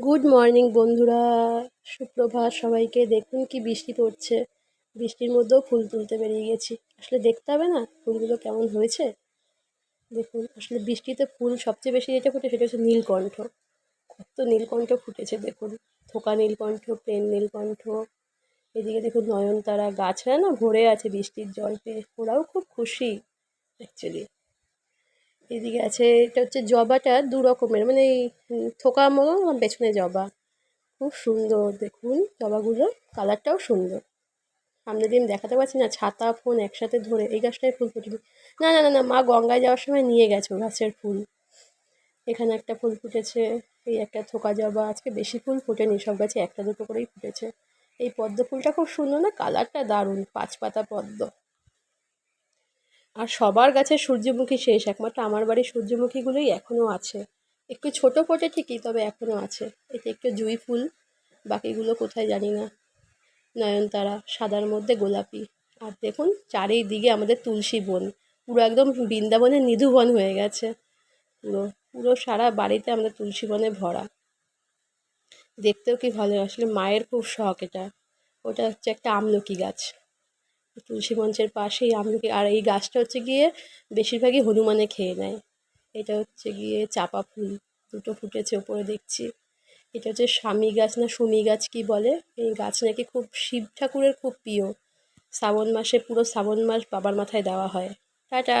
Good morning বন্ধুরা। সুপ্রভাত সবাইকে দেখুন কি বৃষ্টি পড়ছে। বৃষ্টির মধ্যেও ফুল তুলতে বেরিয়ে গেছি। আসলে দেখতে হবে না, ফুলগুলো কেমন হয়েছে? দেখুন, আসলে বৃষ্টিতে ফুল সবচেয়ে বেশি যেটা ফুটে সেটা হচ্ছে নীলকণ্ঠ। কত নীলকণ্ঠ ফুটেছে, দেখুন। থোকা নীলকণ্ঠ প্লেন নীলকণ্ঠ। এদিকে দেখুন, নয়নতারা গাছরা না ভরে আছে বৃষ্টির জল পেয়ে। ওরাও খুব খুশি অ্যাকচুয়ালি এদিকে আছে, এটা হচ্ছে জবাটা দু রকমের মানে এই থোকা মতো পেছনে জবা। খুব সুন্দর, দেখুন জবাগুলো, কালারটাও সুন্দর। সামনে আমি দেখাতে পারছি না, ছাতা, ফোন একসাথে ধরে, এই গাছটায় ফুল ফুটেনি। না না না না, মা গঙ্গায় যাওয়ার সময় নিয়ে গেছে গাছের ফুল। এখানে একটা ফুল ফুটেছে, এই একটা থোকা জবা, আজকে বেশি ফুল ফুটেনি, সব গাছে একটা দুটো করেই ফুটেছে। এই পদ্ম ফুলটা খুব সুন্দর না, কালারটা দারুণ পাঁচ পাতা পদ্ম। আর সবার গাছে সূর্যমুখী শেষ, একমাত্র আমার বাড়ির সূর্যমুখীগুলোই এখনও আছে। একটু ছোট ফোটে ঠিকই, তবে এখনও আছে। এটা একটু জুঁই ফুল, বাকিগুলো কোথায় জানি না। নয়নতারা, সাদার মধ্যে গোলাপি। আর দেখুন, চারিদিকে আমাদের তুলসী বন। পুরো একদম বৃন্দাবনের নিধুবন হয়ে গেছে। পুরো পুরো সারা বাড়িতে আমাদের তুলসী বনে ভরা। দেখতেও কি ভালো, আসলে মায়ের খুব শখ এটা। ওটা হচ্ছে একটা আমলকি গাছ। তুলসী মঞ্চের পাশেই আমলকি আর এই গাছটা হচ্ছে গিয়ে বেশিরভাগই হনুমানে খেয়ে নেয়। এটা হচ্ছে গিয়ে চাপা ফুল, দুটো ফুটেছে ওপরে দেখছি। এটা হচ্ছে স্বামী গাছ না সুমি গাছ কি বলে? এই গাছ নাকি খুব শিব ঠাকুরের খুব প্রিয়। শ্রাবণ মাসে পুরো শ্রাবণ মাস বাবার মাথায় দেওয়া হয়। টাটা!